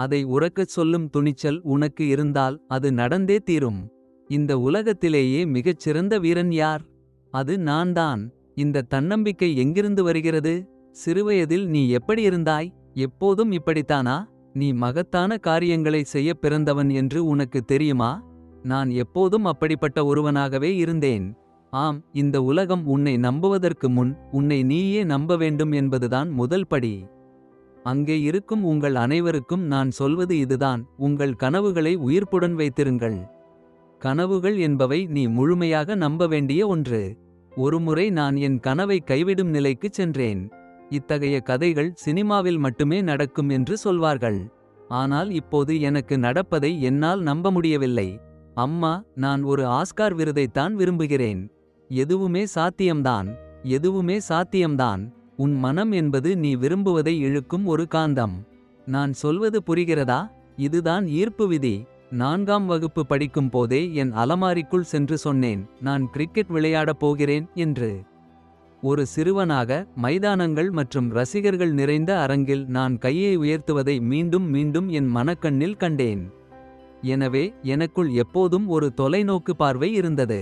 அதை உறக்கச் சொல்லும் துணிச்சல் உனக்கு இருந்தால் அது நடந்தே தீரும். இந்த உலகத்திலேயே மிகச் சிறந்த வீரன் யார். அது நான்தான் இந்த தன்னம்பிக்கை எங்கிருந்து வருகிறது. சிறுவயதில் நீ எப்படி இருந்தாய் எப்போதும் இப்படித்தானா. நீ மகத்தான காரியங்களை செய்யப் பிறந்தவன் என்று உனக்கு தெரியுமா. நான் எப்போதும் அப்படிப்பட்ட ஒருவனாகவே இருந்தேன். ஆம் இந்த உலகம் உன்னை நம்புவதற்கு முன் உன்னை நீயே நம்ப வேண்டும் என்பதுதான் முதல் படி. அங்கே இருக்கும் உங்கள் அனைவருக்கும் நான் சொல்வது இதுதான் உங்கள் கனவுகளை உயிர்ப்புடன் வைத்திருங்கள். கனவுகள் என்பவை நீ முழுமையாக நம்ப வேண்டிய ஒன்று. ஒருமுறை நான் என் கனவை கைவிடும் நிலைக்குச் சென்றேன். இத்தகைய கதைகள் சினிமாவில் மட்டுமே நடக்கும் என்று சொல்வார்கள். ஆனால் இப்போது எனக்கு நடப்பதை என்னால் நம்ப முடியவில்லை. அம்மா நான் ஒரு ஆஸ்கார் விருதைத்தான் விரும்புகிறேன். எதுவுமே சாத்தியம்தான் எதுவுமே சாத்தியம்தான். உன் மனம் என்பது நீ விரும்புவதை இழுக்கும் ஒரு காந்தம். நான் சொல்வது புரிகிறதா இதுதான் ஈர்ப்பு விதி. நான்காம் வகுப்பு படிக்கும் போதே என் அலமாரிக்குள் சென்று சொன்னேன். நான் கிரிக்கெட் விளையாடப் போகிறேன் என்று. ஒரு சிறுவனாக மைதானங்கள் மற்றும் ரசிகர்கள் நிறைந்த அரங்கில் நான் கையை உயர்த்துவதை மீண்டும் மீண்டும் என் மனக்கண்ணில் கண்டேன். எனவே எனக்குள் எப்போதும் ஒரு தொலைநோக்கு பார்வை இருந்தது.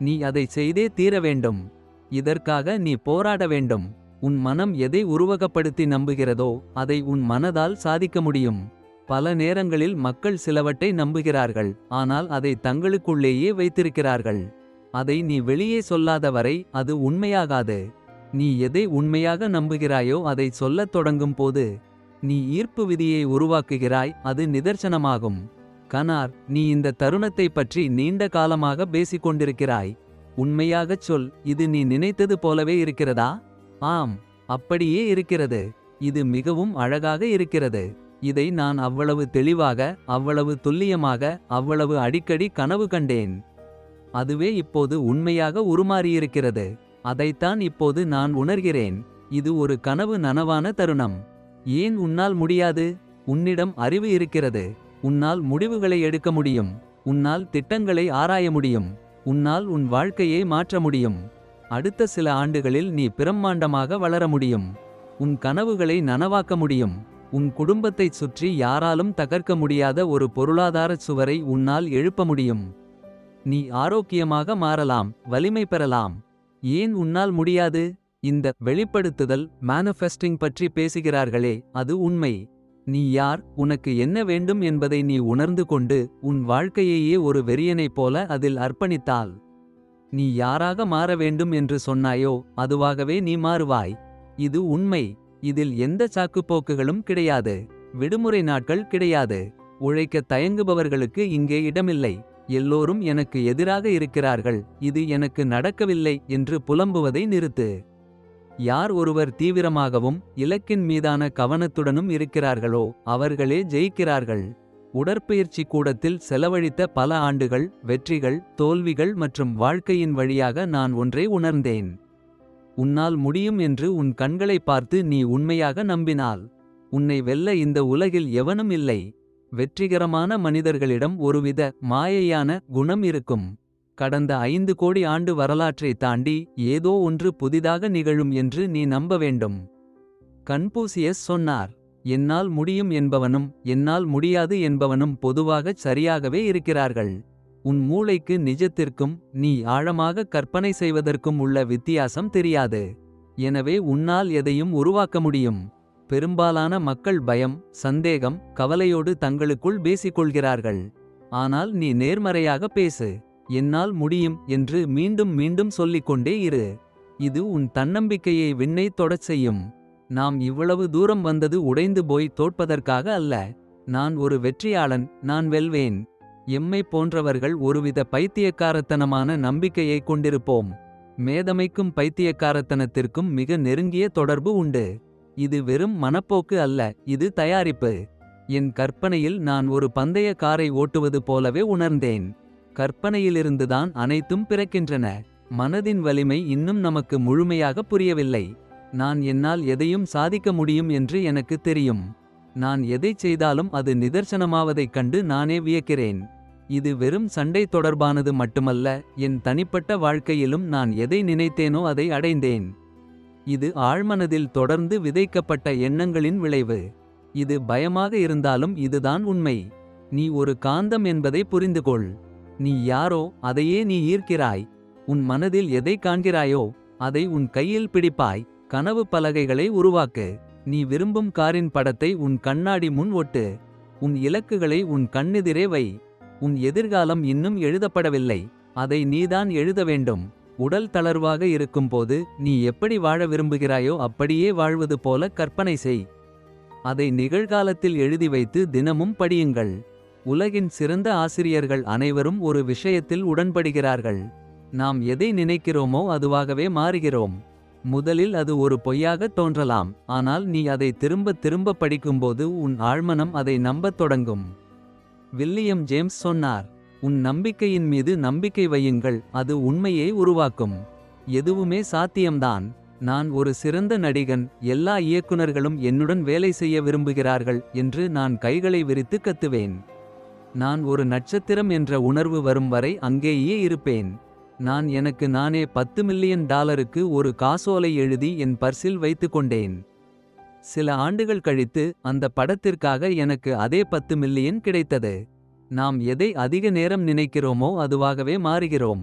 நீ அதை செய்தே தீர வேண்டும். இதற்காக நீ போராட வேண்டும். உன் மனம் எதை உருவகப்படுத்தி நம்புகிறதோ அதை உன் மனதால் சாதிக்க முடியும். பல நேரங்களில் மக்கள் சிலவற்றை நம்புகிறார்கள். ஆனால் அதை தங்களுக்குள்ளேயே வைத்திருக்கிறார்கள். அதை நீ வெளியே சொல்லாத வரை அது உண்மையாகாது. நீ எதை உண்மையாக நம்புகிறாயோ அதை சொல்லத் தொடங்கும் போது. நீ ஈர்ப்பு விதியை உருவாக்குகிறாய் அது நிதர்சனமாகும். கனார் நீ இந்த தருணத்தைப் பற்றி நீண்ட காலமாக பேசிக் கொண்டிருக்கிறாய். உண்மையாகச் சொல் இது நீ நினைத்தது போலவே இருக்கிறதா. ஆம் அப்படியே இருக்கிறது. இது மிகவும் அழகாக இருக்கிறது. இதை நான் அவ்வளவு தெளிவாக அவ்வளவு துல்லியமாக அவ்வளவு அடிக்கடி கனவு கண்டேன். அதுவே இப்போது உண்மையாக உருமாறியிருக்கிறது. அதைத்தான் இப்போது நான் உணர்கிறேன். இது ஒரு கனவு நனவான தருணம். ஏன் உன்னால் முடியாது உன்னிடம் அறிவு இருக்கிறது. உன்னால் முடிவுகளை எடுக்க முடியும். உன்னால் திட்டங்களை ஆராய முடியும். உன்னால் உன் வாழ்க்கையை மாற்ற முடியும். அடுத்த சில ஆண்டுகளில் நீ பிரம்மாண்டமாக வளர முடியும். உன் கனவுகளை நனவாக்க முடியும். உன் குடும்பத்தைச் சுற்றி யாராலும் தகர்க்க முடியாத ஒரு பொருளாதார சுவரை உன்னால் எழுப்ப முடியும். நீ ஆரோக்கியமாக மாறலாம் வலிமை பெறலாம். ஏன் உன்னால் முடியாது இந்த வெளிப்படுத்துதல் மேனிஃபெஸ்டிங் பற்றி பேசுகிறார்களே அது உண்மை. நீ யார் உனக்கு என்ன வேண்டும் என்பதை நீ உணர்ந்து கொண்டு. உன் வாழ்க்கையையே ஒரு வெறியனைப் போல அதில் அர்ப்பணித்தாள் நீ யாராக மாற வேண்டும் என்று சொன்னாயோ அதுவாகவே நீ மாறுவாய். இது உண்மை இதில் எந்த சாக்குப்போக்குகளும் கிடையாது. விடுமுறை நாட்கள் கிடையாது. உழைக்க தயங்குபவர்களுக்கு இங்கே இடமில்லை. எல்லோரும் எனக்கு எதிராக இருக்கிறார்கள் இது எனக்கு நடக்கவில்லை என்று புலம்புவதை நிறுத்து. யார் ஒருவர் தீவிரமாகவும் இலக்கின் மீதான கவனத்துடனும் இருக்கிறார்களோ அவர்களே ஜெயிக்கிறார்கள். உடற்பயிற்சி கூடத்தில் செலவழித்த பல ஆண்டுகள் வெற்றிகள் தோல்விகள் மற்றும் வாழ்க்கையின் வழியாக நான் ஒன்றை உணர்ந்தேன். உன்னால் முடியும் என்று உன் கண்களைப் பார்த்து நீ உண்மையாக நம்பினால். உன்னை வெல்ல இந்த உலகில் எவனும் இல்லை. வெற்றிகரமான மனிதர்களிடம் ஒருவித மாயையான குணம் இருக்கும். கடந்த ஐந்து கோடி ஆண்டு வரலாற்றை தாண்டி ஏதோ ஒன்று புதிதாக நிகழும் என்று நீ நம்ப வேண்டும். கன்பூசியஸ் சொன்னார் என்னால் முடியும் என்பவனும் என்னால் முடியாது என்பவனும் பொதுவாகச் சரியாகவே இருக்கிறார்கள். உன் மூளைக்கு நிஜத்திற்கும் நீ ஆழமாக கற்பனை செய்வதற்கும் உள்ள வித்தியாசம் தெரியாது. எனவே உன்னால் எதையும் உருவாக்க முடியும். பெரும்பாலான மக்கள் பயம் சந்தேகம் கவலையோடு தங்களுக்குள் பேசிக்கொள்கிறார்கள். ஆனால் நீ நேர்மறையாக பேசு. என்னால் முடியும் என்று மீண்டும் மீண்டும் சொல்லிக்கொண்டே இரு. இது உன் தன்னம்பிக்கையை விண்ணை தொடச் செய்யும். நாம் இவ்வளவு தூரம் வந்தது உடைந்து போய் தோற்பதற்காக அல்ல. நான் ஒரு வெற்றியாளன் நான் வெல்வேன். எம்மை போன்றவர்கள் ஒருவித பைத்தியக்காரத்தனமான நம்பிக்கையை கொண்டிருப்போம். மேதமைக்கும் பைத்தியக்காரத்தனத்திற்கும் மிக நெருங்கிய தொடர்பு உண்டு. இது வெறும் மனப்போக்கு அல்ல இது தயாரிப்பு. என் கற்பனையில் நான் ஒரு பந்தய காரை ஓட்டுவது போலவே உணர்ந்தேன். கற்பனையிலிருந்துதான் அனைத்தும் பிறக்கின்றன. மனதின் வலிமை இன்னும் நமக்கு முழுமையாக புரியவில்லை. நான் என்னால் எதையும் சாதிக்க முடியும் என்று எனக்கு தெரியும். நான் எதைச் செய்தாலும் அது நிதர்சனமாவதைக் கண்டு நானே வியக்கிறேன். இது வெறும் சண்டை தொடர்பானது மட்டுமல்ல என் தனிப்பட்ட வாழ்க்கையிலும் நான் எதை நினைத்தேனோ அதை அடைந்தேன். இது ஆழ்மனதில் தொடர்ந்து விதைக்கப்பட்ட எண்ணங்களின் விளைவு. இது பயமாக இருந்தாலும் இதுதான் உண்மை நீ ஒரு காந்தம் என்பதை புரிந்துகொள் நீ யாரோ அதையே நீ ஈர்க்கிறாய் உன் மனதில் எதை காண்கிறாயோ அதை உன் கையில் பிடிப்பாய் கனவு பலகைகளை உருவாக்கு. நீ விரும்பும் காரின் படத்தை உன் கண்ணாடி முன் ஒட்டு. உன் இலக்குகளை உன் கண்ணெதிரே வை. உன் எதிர்காலம் இன்னும் எழுதப்படவில்லை. அதை நீதான் எழுத வேண்டும். உடல் தளர்வாக இருக்கும்போது நீ எப்படி வாழ விரும்புகிறாயோ அப்படியே வாழ்வது போல கற்பனை செய். அதை நிகழ்காலத்தில் எழுதி வைத்து தினமும் படியுங்கள். உலகின் சிறந்த ஆசிரியர்கள் அனைவரும் ஒரு விஷயத்தில் உடன்படுகிறார்கள். நாம் எதை நினைக்கிறோமோ அதுவாகவே மாறுகிறோம். முதலில் அது ஒரு பொய்யாக தோன்றலாம். ஆனால் நீ அதை திரும்ப திரும்ப படிக்கும்போது உன் ஆழ்மனம் அதை நம்பத் தொடங்கும். வில்லியம் ஜேம்ஸ் சொன்னார் உன் நம்பிக்கையின் மீது நம்பிக்கை வையுங்கள் அது உண்மையை உருவாக்கும். எதுவுமே சாத்தியம்தான். நான் ஒரு சிறந்த நடிகன் எல்லா இயக்குனர்களும் என்னுடன் வேலை செய்ய விரும்புகிறார்கள் என்று நான் கைகளை விரித்து கத்துவேன். நான் ஒரு நட்சத்திரம் என்ற உணர்வு வரும் வரை அங்கேயே இருப்பேன். நான் எனக்கு நானே பத்து மில்லியன் டாலருக்கு ஒரு காசோலை எழுதி என் பர்சில் வைத்து கொண்டேன். சில ஆண்டுகள் கழித்து அந்த படத்திற்காக எனக்கு அதே பத்து மில்லியன் கிடைத்தது. நாம் எதை அதிக நேரம் நினைக்கிறோமோ அதுவாகவே மாறுகிறோம்.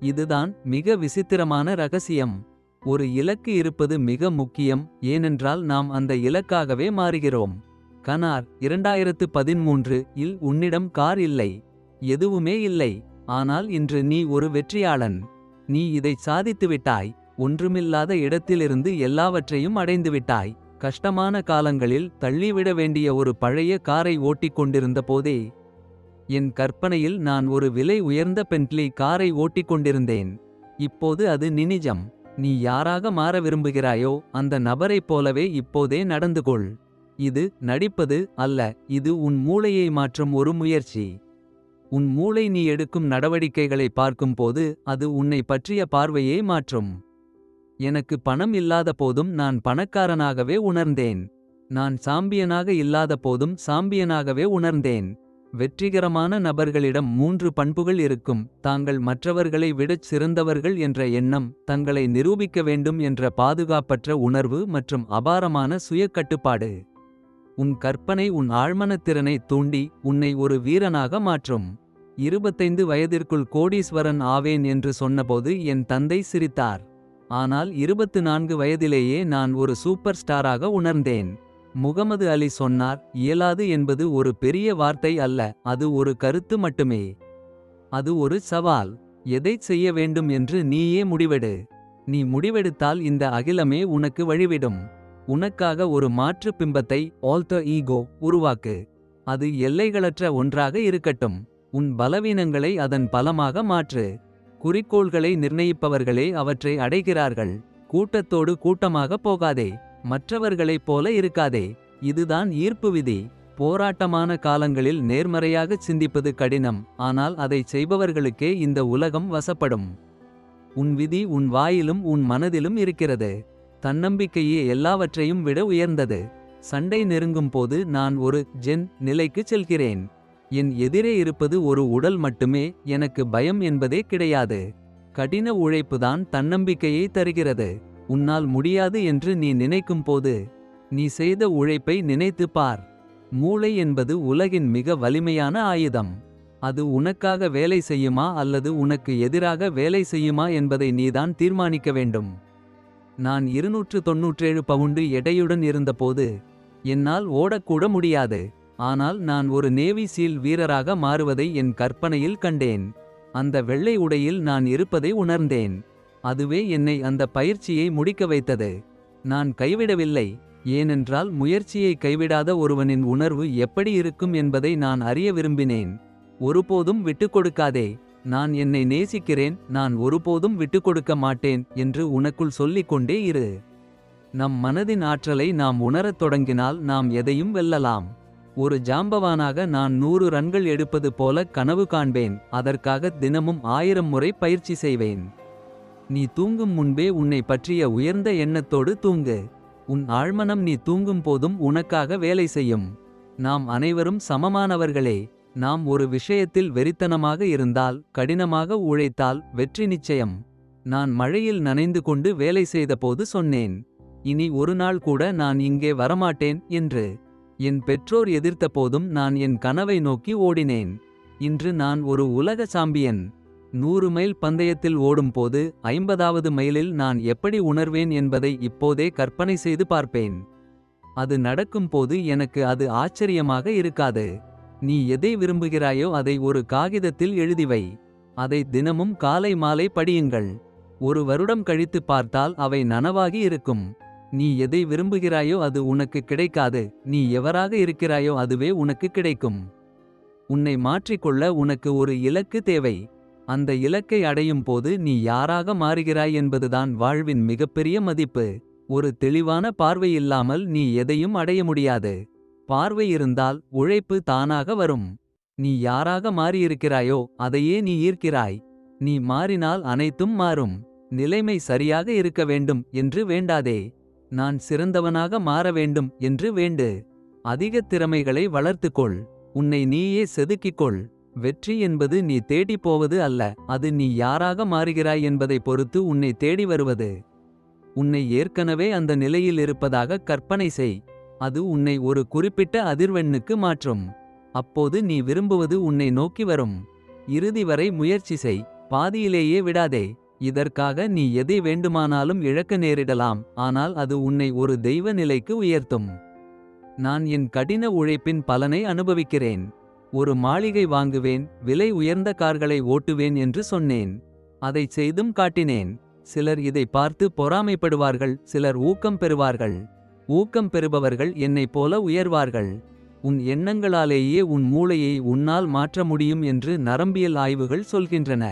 இதுதான் மிக விசித்திரமான ரகசியம். ஒரு இலக்கு இருப்பது மிக முக்கியம் ஏனென்றால் நாம் அந்த இலக்காகவே மாறுகிறோம். கனார் இரண்டாயிரத்து பதிமூன்று இல் உன்னிடம் கார் இல்லை. எதுவுமே இல்லை. ஆனால் இன்று நீ ஒரு வெற்றியாளன். நீ இதை சாதித்துவிட்டாய் ஒன்றுமில்லாத இடத்திலிருந்து எல்லாவற்றையும் அடைந்துவிட்டாய் கஷ்டமான காலங்களில் தள்ளிவிட வேண்டிய ஒரு பழைய காரை ஓட்டிக் கொண்டிருந்த போதே என் கற்பனையில் நான் ஒரு விலை உயர்ந்த பென்ட்லி காரை ஓட்டிக் கொண்டிருந்தேன். இப்போது அது நினிஜம். நீ யாராக மாற விரும்புகிறாயோ அந்த நபரைப் போலவே இப்போதே நடந்து கொள் இது நடிப்பது அல்ல இது உன் மூளையை மாற்றும் ஒரு முயற்சி. உன் மூளை நீ எடுக்கும் நடவடிக்கைகளை பார்க்கும்போது அது உன்னை பற்றிய பார்வையே மாற்றும். எனக்கு பணம் இல்லாத போதும் நான் பணக்காரனாகவே உணர்ந்தேன். நான் சாம்பியனாக இல்லாத போதும் சாம்பியனாகவே உணர்ந்தேன். வெற்றிகரமான நபர்களிடம் மூன்று பண்புகள் இருக்கும். தாங்கள் மற்றவர்களை விடச் சிறந்தவர்கள் என்ற எண்ணம் தங்களை நிரூபிக்க வேண்டும் என்ற பாதுகாப்பற்ற உணர்வு மற்றும் அபாரமான சுய கட்டுப்பாடு. உன் கற்பனை உன் ஆழ்மனத்திறனை தூண்டி உன்னை ஒரு வீரனாக மாற்றும். இருபத்தைந்து வயதிற்குள் கோடீஸ்வரன் ஆவேன் என்று சொன்னபோது என் தந்தை சிரித்தார். ஆனால் இருபத்து நான்கு வயதிலேயே நான் ஒரு சூப்பர் ஸ்டாராக உணர்ந்தேன். முகமது அலி சொன்னார் இயலாது என்பது ஒரு பெரிய வார்த்தை அல்ல அது ஒரு கருத்து மட்டுமே. அது ஒரு சவால் எதைச் செய்ய வேண்டும் என்று நீயே முடிவெடு. நீ முடிவெடுத்தால் இந்த அகிலமே உனக்கு வழிவிடும். உனக்காக ஒரு மாற்று பிம்பத்தை ஆல்டர் ஈகோ உருவாக்கு. அது எல்லைகளற்ற ஒன்றாக இருக்கட்டும். உன் பலவீனங்களை அதன் பலமாக மாற்று. குறிக்கோள்களை நிர்ணயிப்பவர்களே அவற்றை அடைகிறார்கள். கூட்டத்தோடு கூட்டமாக போகாதே. மற்றவர்களைப் போல இருக்காதே. இதுதான் ஈர்ப்பு விதி. போராட்டமான காலங்களில் நேர்மறையாகச் சிந்திப்பது கடினம். ஆனால் அதைச் செய்பவர்களுக்கே இந்த உலகம் வசப்படும். உன் விதி உன் வாயிலும் உன் மனதிலும் இருக்கிறது. தன்னம்பிக்கையே எல்லாவற்றையும் விட உயர்ந்தது. சண்டை நெருங்கும் போது நான் ஒரு ஜென் நிலைக்குச் செல்கிறேன். என் எதிரே இருப்பது ஒரு உடல் மட்டுமே எனக்கு பயம் என்பதே கிடையாது. கடின உழைப்புதான் தன்னம்பிக்கையை தருகிறது. உன்னால் முடியாது என்று நீ நினைக்கும் போது நீ செய்த உழைப்பை நினைத்துப் பார். மூளை என்பது உலகின் மிக வலிமையான ஆயுதம். அது உனக்காக வேலை செய்யுமா அல்லது உனக்கு எதிராக வேலை செய்யுமா என்பதை நீதான் தீர்மானிக்க வேண்டும். நான் இருநூற்று தொன்னூற்றேழு பவுண்டு எடையுடன் இருந்தபோது என்னால் ஓடக்கூட முடியாது. ஆனால் நான் ஒரு நேவி சீல் வீரராக மாறுவதை என் கற்பனையில் கண்டேன். அந்த வெள்ளை உடையில் நான் இருப்பதை உணர்ந்தேன். அதுவே என்னை அந்த பயிற்சியை முடிக்க வைத்தது. நான் கைவிடவில்லை. ஏனென்றால் முயற்சியை கைவிடாத ஒருவனின் உணர்வு எப்படி இருக்கும் என்பதை நான் அறிய விரும்பினேன். ஒருபோதும் விட்டுக்கொடுக்காதே நான் என்னை நேசிக்கிறேன் நான் ஒருபோதும் விட்டுக்கொடுக்க மாட்டேன் என்று உனக்குள் சொல்லிக் கொண்டே இரு. நம் மனதின் ஆற்றலை நாம் உணரத் தொடங்கினால் நாம் எதையும் வெல்லலாம். ஒரு ஜாம்பவானாக நான் நூறு ரன்கள் எடுப்பது போல கனவு காண்பேன் அதற்காக தினமும் ஆயிரம் முறை பயிற்சி செய்வேன். நீ தூங்கும் முன்பே உன்னை பற்றிய உயர்ந்த எண்ணத்தோடு தூங்கு. உன் ஆழ்மனம் நீ தூங்கும் போதும் உனக்காக வேலை செய்யும். நாம் அனைவரும் சமமானவர்களே நாம் ஒரு விஷயத்தில் வெறித்தனமாக இருந்தால் கடினமாக உழைத்தால் வெற்றி நிச்சயம் நான் மழையில் நனைந்து கொண்டு வேலை செய்தபோது சொன்னேன் இனி ஒரு நாள் கூட நான் இங்கே வரமாட்டேன் என்று என் பெற்றோர் எதிர்த்தபோதும் நான் என் கனவை நோக்கி ஓடினேன். இன்று நான் ஒரு உலக சாம்பியன். நூறு மைல் பந்தயத்தில் ஓடும்போது ஐம்பதாவது மைலில் நான் எப்படி உணர்வேன் என்பதை இப்போதே கற்பனை செய்து பார்ப்பேன். அது நடக்கும்போது எனக்கு அது ஆச்சரியமாக இருக்காது. நீ எதை விரும்புகிறாயோ அதை ஒரு காகிதத்தில் எழுதிவை. அதை தினமும் காலை மாலை படியுங்கள். ஒரு வருடம் கழித்து பார்த்தால் அவை நனவாகி இருக்கும். நீ எதை விரும்புகிறாயோ அது உனக்கு கிடைக்காது. நீ எவராக இருக்கிறாயோ அதுவே உனக்கு கிடைக்கும். உன்னை மாற்றிக்கொள்ள உனக்கு ஒரு இலக்கு தேவை. அந்த இலக்கை அடையும் போது நீ யாராக மாறுகிறாய் என்பதுதான் வாழ்வின் மிகப்பெரிய மதிப்பு. ஒரு தெளிவான பார்வை இல்லாமல் நீ எதையும் அடைய முடியாது. பார்வை இருந்தால் உழைப்பு தானாக வரும். நீ யாராக மாறியிருக்கிறாயோ அதையே நீ ஈர்க்கிறாய். நீ மாறினால் அனைத்தும் மாறும். நிலைமை சரியாக இருக்க வேண்டும் என்று வேண்டாதே. நான் சிறந்தவனாக மாற வேண்டும் என்று வேண்டு. அதிக திறமைகளை வளர்த்துக்கொள். உன்னை நீயே செதுக்கிக்கொள். வெற்றி என்பது நீ தேடிப் போவது அல்ல அது நீ யாராக மாறுகிறாய் என்பதை பொறுத்து உன்னை தேடி வருவது. உன்னை ஏற்கனவே அந்த நிலையில் இருப்பதாக கற்பனை செய். அது உன்னை ஒரு குறிப்பிட்ட அதிர்வெண்ணுக்கு மாற்றும். அப்போது நீ விரும்புவது உன்னை நோக்கி வரும். இறுதி வரை முயற்சி செய் பாதியிலேயே விடாதே. இதற்காக நீ எதை வேண்டுமானாலும் இழக்க நேரிடலாம். ஆனால் அது உன்னை ஒரு தெய்வ நிலைக்கு உயர்த்தும். நான் என் கடின உழைப்பின் பலனை அனுபவிக்கிறேன். ஒரு மாளிகை வாங்குவேன் விலை உயர்ந்த கார்களை ஓட்டுவேன் என்று சொன்னேன். அதைச் செய்தும் காட்டினேன். சிலர் இதை பார்த்து பொறாமைப்படுவார்கள் சிலர் ஊக்கம் பெறுவார்கள். ஊக்கம் பெறுபவர்கள் என்னைப் போல உயர்வார்கள். உன் எண்ணங்களாலேயே உன் மூளையை உன்னால் மாற்ற முடியும் என்று நரம்பியல் ஆய்வுகள் சொல்கின்றன.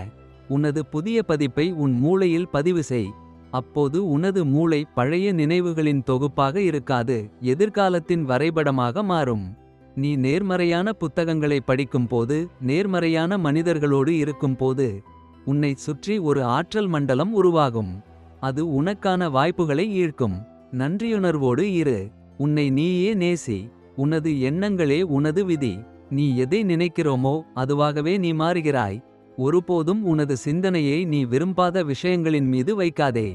உனது புதிய பதிப்பை உன் மூளையில் பதிவு செய். அப்போது உனது மூளை பழைய நினைவுகளின் தொகுப்பாக இருக்காது. எதிர்காலத்தின் வரைபடமாக மாறும். நீ நேர்மறையான புத்தகங்களை படிக்கும்போது நேர்மறையான மனிதர்களோடு இருக்கும்போது. உன்னை சுற்றி ஒரு ஆற்றல் மண்டலம் உருவாகும். அது உனக்கான வாய்ப்புகளை ஈர்க்கும். நன்றியுணர்வோடு இரு. உன்னை நீயே நேசி. உனது எண்ணங்களே உனது விதி. நீ எதை நினைக்கிறோமோ அதுவாகவே நீ மாறுகிறாய். ஒருபோதும் உனது சிந்தனையை நீ விரும்பாத விஷயங்களின் மீது வைக்காதே.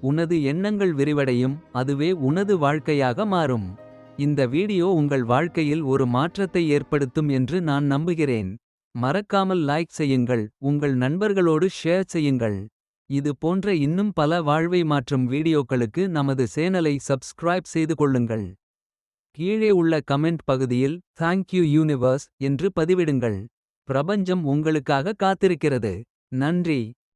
உனது எண்ணங்கள் விரிவடையும் அதுவே உனது வாழ்க்கையாக மாறும். இந்த வீடியோ உங்கள் வாழ்க்கையில் ஒரு மாற்றத்தை ஏற்படுத்தும் என்று நான் நம்புகிறேன். மறக்காமல் லைக் செய்யுங்கள் உங்கள் நண்பர்களோடு ஷேர் செய்யுங்கள். இது போன்ற இன்னும் பல வாழ்வை மாற்றும் வீடியோக்களுக்கு நமது சேனலை சப்ஸ்கிரைப் செய்து கொள்ளுங்கள். கீழே உள்ள கமெண்ட் பகுதியில் தேங்க் யூ யூனிவர்ஸ் என்று பதிவிடுங்கள். பிரபஞ்சம் உங்களுக்காக காத்திருக்கிறது. நன்றி.